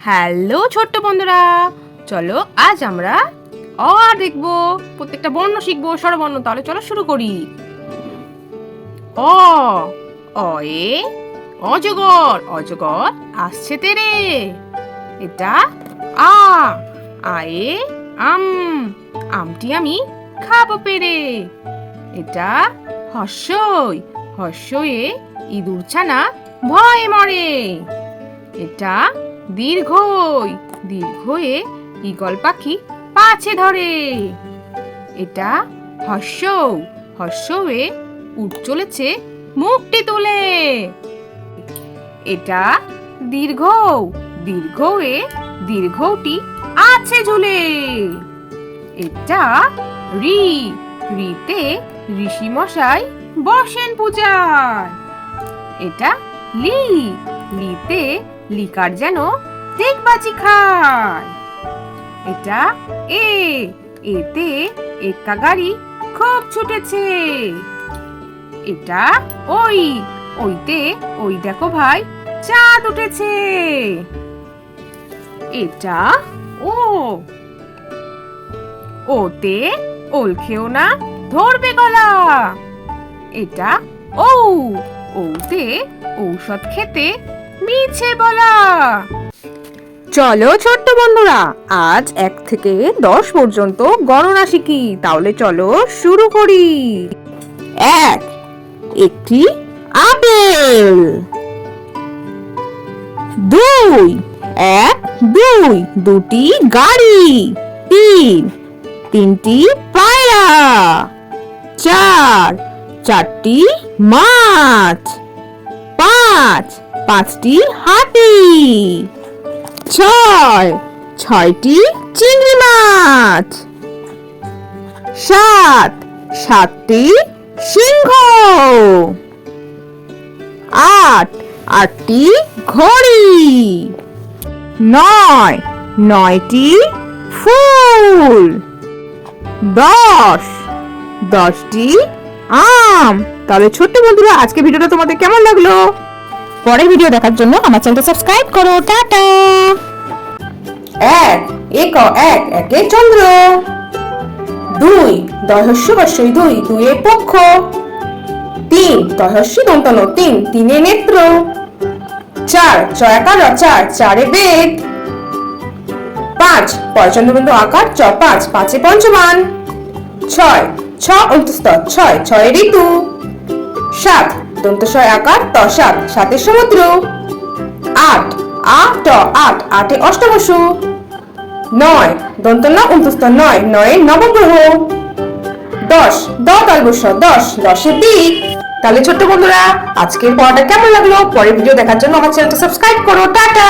Hello ছোট্ট বন্ধুরা, চলো আজ আমরা অ আ দেখব, প্রত্যেকটা বর্ণ শিখব, স্বরবর্ণ। তাহলে চলো শুরু করি। অ অ এ, অজগর অজগর আসছে তেরে। এটা আ আয়ে আম, আমটি আমি খাব পেরে। এটা হর্ষই হর্ষয়ে ইঁদুর ছানা ভয়ে মরে। এটা দীর্ঘই, দীর্ঘয়ে ঈগল পাখি পাছে ধরে। এটা হর্ষ হর্ষয়ে উঠ চলেছে মুখটি তুলে। এটা দীর্ঘ দীর্ঘয়ে দীর্ঘটি আছে ঝুলে। এটা রি, রিতে ঋষি মশাই বসেন পূজায়। এটা লি, লিতে লিকার যেন দেখবাজি খায়। এটা এ, এতে একা গাড়ি খুব ছুটেছে। এটা ওই, ওইতে, ওই দেখো ভাই, চাঁদ উঠেছে। এটা ও, ওতে ওল খেও না, ধরবে গলা। এটা ও ওতে ঔষধ খেতে মিছে বলা। চলো ছোট্ট বন্ধুরা, আজ এক থেকে দশ পর্যন্ত গণনা শিখি, তাহলে চলো শুরু করি। এক, একটি আপেল। দুই, এক, দুই, দুটি গাড়ি। তিন, তিনটি পায়রা। চার, চারটি মাছ। পাঁচ পাঁচটি হাতি। ছয়। ছয়টি চিংড়ি মাছ। সাত। সাতটি সিংহ। আট। আটটি ঘড়ি। নয়। নয়টি ফুল। দশ। দশটি আম। তাহলে ছোট্ট বন্ধুরা আজকে ভিডিওটা তোমাদের কেমন লাগল? পরের ভিডিও দেখার জন্য আমার চ্যানেলটা সাবস্ক্রাইব করো, টাটা। এক এক এক, একে চন্দ্র। দুই দহস্য বর্ষই দুই দুয়ে পক্ষ। তিন দহস্য দন্তন। তিন, তিনে নেত্র। চার, চয়াকার চার চারে বেদ। পাঁচ পয়চন্দ্রবিন্দু আকার, চ, পাঁচ, পাঁচে পঞ্চমান। ছয়, ছ অন্তস্থ ছয় ছয় ঋতু। সাত দন্তস্বয় আকার ত সাত সাতে সমুদ্র। আট আ ট, আট, আটে অষ্টবসু। নয় দন্ত ন অন্তস্থ নয় নয় নবগ্রহ। দশ দ বস দশ দশের দিক। তাহলে ছোট্ট বন্ধুরা, আজকের পড়াটা কেমন লাগল? পরের ভিডিও দেখার জন্য আমার চ্যানেলটা সাবস্ক্রাইব করো, টাটা।